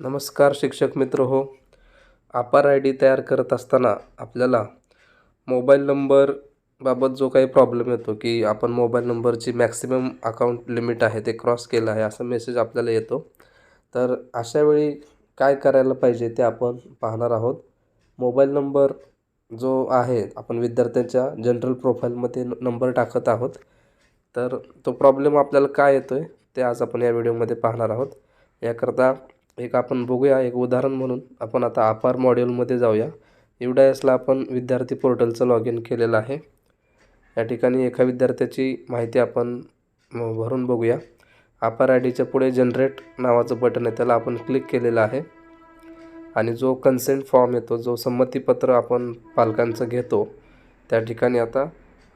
नमस्कार शिक्षक मित्र हो. आपार आय डी तयार करत असताना आपल्याला मोबाईल नंबरबाबत जो काही प्रॉब्लेम येतो की आपण मोबाईल नंबरची मॅक्सिमम अकाउंट लिमिट आहे ते क्रॉस केलं आहे असा मेसेज आपल्याला येतो. तर अशावेळी काय करायला पाहिजे ते आपण पाहणार आहोत. मोबाईल नंबर जो आहे आपण विद्यार्थ्यांच्या जनरल प्रोफाईलमध्ये नंबर टाकत आहोत. तर तो प्रॉब्लेम आपल्याला काय येतो आहे ते आज आपण या व्हिडिओमध्ये पाहणार आहोत. याकरता एक आपण बघूया एक उदाहरण म्हणून आपण आता अपार मॉड्यूलमध्ये जाऊया. युडायसला आपण विद्यार्थी पोर्टलचं लॉग इन केलेलं आहे. या ठिकाणी एका विद्यार्थ्याची माहिती आपण भरून बघूया. अपार आय डीच्या पुढे जनरेट नावाचं बटन आहे त्याला आपण क्लिक केलेलं आहे. आणि जो कन्सेंट फॉर्म येतो जो संमतीपत्र आपण पालकांचं घेतो त्या ठिकाणी आता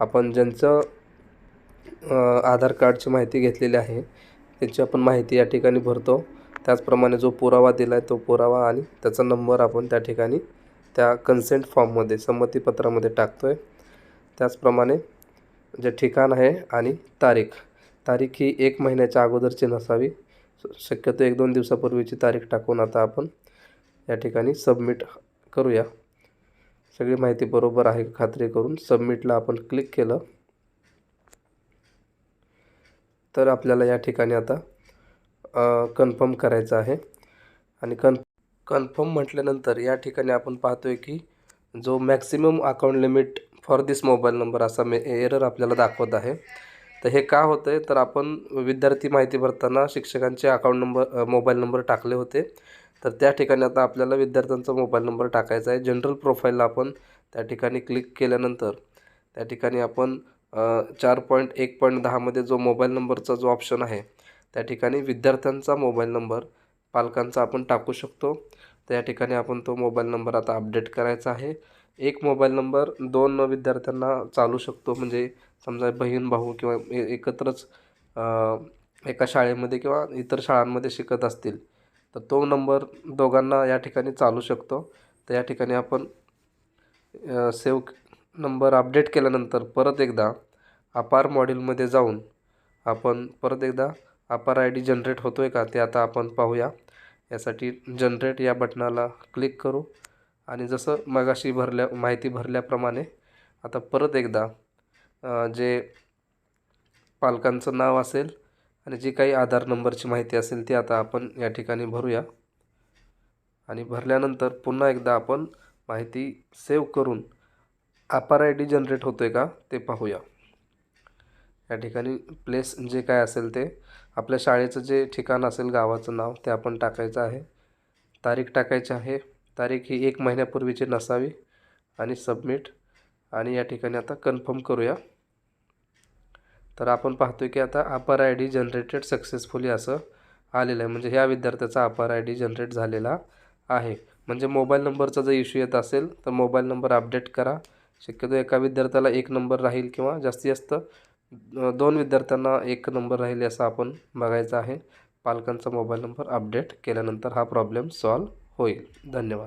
आपण ज्यांचं आधार कार्डची माहिती घेतलेली आहे त्याची आपण माहिती या ठिकाणी भरतो. त्याचप्रमाणे जो पुरावा दिला आहे तो पुरावा आणि त्याचा नंबर आपण त्या ठिकाणी त्या कन्सेंट फॉर्ममध्ये संमतीपत्रामध्ये टाकतो आहे त्याचप्रमाणे जे ठिकाण आहे आणि तारीख. तारीख ही एक महिन्याच्या अगोदरची नसावी. शक्यतो एक दोन दिवसापूर्वीची तारीख टाकून आता आपण या ठिकाणी सबमिट करूया. सगळी माहिती बरोबर आहे खात्री करून सबमिटला आपण क्लिक केलं. तर आपल्याला या ठिकाणी आता कन्फर्म करायचं आहे. आणि कन कन्फर्म म्हटल्यानंतर या ठिकाणी आपण पाहतो आहे की जो maximum account limit for this mobile number असा मे एरर आपल्याला दाखवत आहे. तर हे का होतं आहे तर आपण विद्यार्थी माहिती भरताना शिक्षकांचे अकाउंट नंबर मोबाईल नंबर टाकले होते. तर त्या ठिकाणी आता आपल्याला विद्यार्थ्यांचा मोबाईल नंबर टाकायचा आहे. जनरल प्रोफाईलला आपण त्या ठिकाणी क्लिक केल्यानंतर त्या ठिकाणी आपण चार पॉईंट एक पॉईंट दहामध्ये जो मोबाईल नंबरचा जो ऑप्शन आहे त्या ठिकाणी विद्यार्थ्यांचा मोबाईल नंबर पालकांचा आपण टाकू शकतो. तर या ठिकाणी आपण तो मोबाईल नंबर आता अपडेट करायचा आहे. एक मोबाईल नंबर दोन विद्यार्थ्यांना चालू शकतो. म्हणजे समजा बहीण भाऊ किंवा ए एकत्रच एका शाळेमध्ये किंवा इतर शाळांमध्ये शिकत असतील तर तो नंबर दोघांना या ठिकाणी चालू शकतो. तर या ठिकाणी आपण सेव नंबर अपडेट केल्यानंतर परत एकदा अपार मॉड्यूलमध्ये जाऊन आपण परत एकदा अपार आय डी जनरेट होतो आहे का ते आता आपण पाहूया. यासाठी जनरेट या बटनाला क्लिक करू. आणि जसं मगाशी भरल्या माहिती भरल्याप्रमाणे आता परत एकदा जे पालकांचं नाव असेल आणि जी काही आधार नंबरची माहिती असेल ती आता आपण या ठिकाणी भरूया. आणि भरल्यानंतर पुन्हा एकदा आपण माहिती सेव्ह करून अपार आय डी जनरेट होतो आहे का ते पाहूया. या ठिकाणी प्लेस जे काय असेल ते आपल्या शाळेचं जे ठिकाण असेल गावाचं नाव ते आपण टाकायचं आहे. तारीख टाकायची आहे. तारीख ही एक महिन्यापूर्वीची नसावी आणि सबमिट आणि या ठिकाणी आता कन्फर्म करूया. तर आपण पाहतो की आता अपार आय डी जनरेटेड सक्सेसफुली असं आलेलं आहे. म्हणजे ह्या विद्यार्थ्याचा अपार आय डी जनरेट झालेला आहे. म्हणजे मोबाईल नंबरचा जर इश्यू येत असेल तर मोबाईल नंबर अपडेट करा. शक्यतो एका विद्यार्थ्याला एक नंबर राहील किंवा जास्तीत जास्त दोन विद्यार्थ्यांना एक नंबर राहील असं आपण बघायचं आहे. पालकांचा मोबाईल नंबर अपडेट केल्यानंतर हा प्रॉब्लेम सॉल्व होईल. धन्यवाद.